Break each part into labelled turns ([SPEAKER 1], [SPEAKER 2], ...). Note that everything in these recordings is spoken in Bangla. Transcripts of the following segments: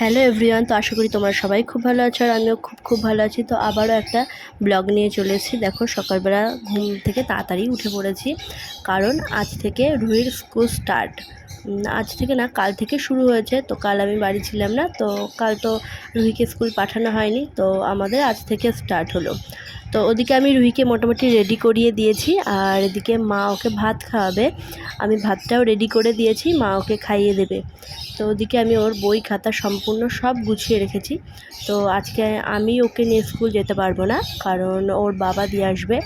[SPEAKER 1] হ্যালো এভরিওয়ান তো আশা করি তোমার সবাই খুব ভালো আছো আর আমিও খুব খুব ভালো আছি। তো আবারও একটা ব্লগ নিয়ে চলে এসেছি। দেখো, সকালবেলা ঘুম থেকে তাড়াতাড়ি উঠে পড়েছি। কারণ আজ থেকে রুহির স্কুল স্টার্ট আজ থেকে না, কাল থেকে শুরু হয়েছে। তো কাল আমি বাড়ি ছিলাম না। তো কাল তো রুহিকে স্কুল পাঠানো হয়নি। তো আমাদের আজ থেকে স্টার্ট হলো। তো ওদিকে আমি রুহিকে মোটামুটি রেডি করিয়ে দিয়েছি, আর এদিকে মা ওকে ভাত খাওয়াবে। আমি ভাতটাও রেডি করে দিয়েছি, মা ওকে খাইয়ে দেবে। তো ওদিকে আমি ওর বই, খাতা সম্পূর্ণ সব গুছিয়ে রেখেছি। তো আজকে আমি ওকে নিয়ে স্কুল যেতে পারব না, কারণ ওর বাবা দিয়ে আসবে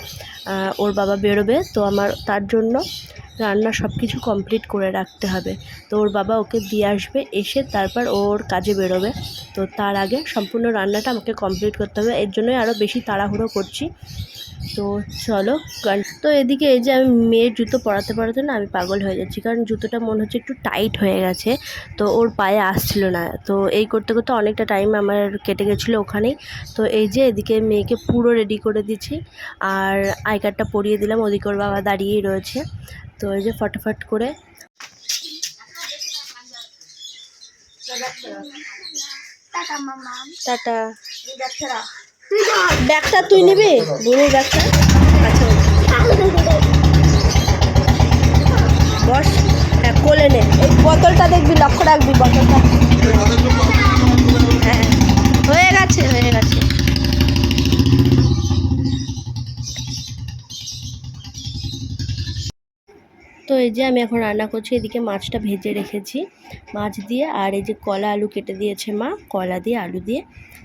[SPEAKER 1] ওর বাবা বেরোবে, তো আমার, তার জন্য রান্না সব কিছু কমপ্লিট করে রাখতে হবে। তো ওর বাবা ওকে দিয়ে আসবে, এসে তারপর ওর কাজে বেরোবে। তো তার আগে সম্পূর্ণ রান্নাটা আমাকে কমপ্লিট করতে হবে। এর জন্যই আরও বেশি তাড়াহুড়ো করছি। তো চলো তো এদিকে এই যে আমি মেয়ের জুতো পরাতে পরাতে না আমি পাগল হয়ে যাচ্ছি। কারণ জুতোটা মনে হচ্ছে একটু টাইট হয়ে গেছে। তো ওর পায়ে আসছিল না। তো এই করতে করতে অনেকটা টাইম আমার কেটে গেছিল ওখানেই। তো এই যে এদিকে মেয়েকে পুরো রেডি করে দিচ্ছি। আর আই কার্ডটা পরিয়ে দিলাম। ওদিকে ওর বাবা দাঁড়িয়েই রয়েছে। তো এই যে ফটাফট করে টাটা ব্যাগটা তুই নিবি? বুড়ির ব্যাগটা? আচ্ছা। বস হ্যাঁ কোলে নে। এই বোতলটা দেখবি লক্ষ্য রাখবি বোতলটা হ্যাঁ হয়ে গেছে হয়ে গেছে তো এই যে আমি এখন রান্না করছি, এদিকে মাছটা ভেজে রেখেছি। মাছ দিয়ে আর এই যে কলা আলু কেটে দিয়েছে মা, কলা দিয়ে, আলু দিয়ে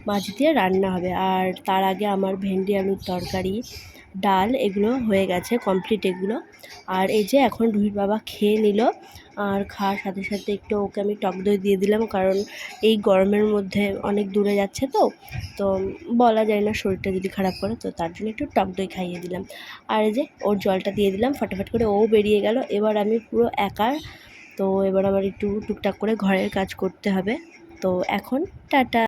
[SPEAKER 1] মাছ দিয়ে রান্না হবে। আর তার আগে আমার ভেন্ডি আলুর তরকারি ডাল এগুলো হয়ে গেছে কমপ্লিট এগুলো। আর এই যে এখন রুহির বাবা খেয়ে নিল, আর খাওয়ার সাথে সাথে একটু ওকে আমি টক দই দিয়ে দিলাম, কারণ এই গরমের মধ্যে অনেক দূরে যাচ্ছে তো তো বলা যায় না শরীরটা যদি খারাপ করে, তো তার জন্য একটু টক দই খাইয়ে দিলাম। আর এই যে ওর জলটা দিয়ে দিলাম, ফটাফট করে ও বেরিয়ে গেল, এবার আমি পুরো একা, তো এবার আমার একটু টুকটাক করে ঘরের কাজ করতে হবে। তো এখন টাটা।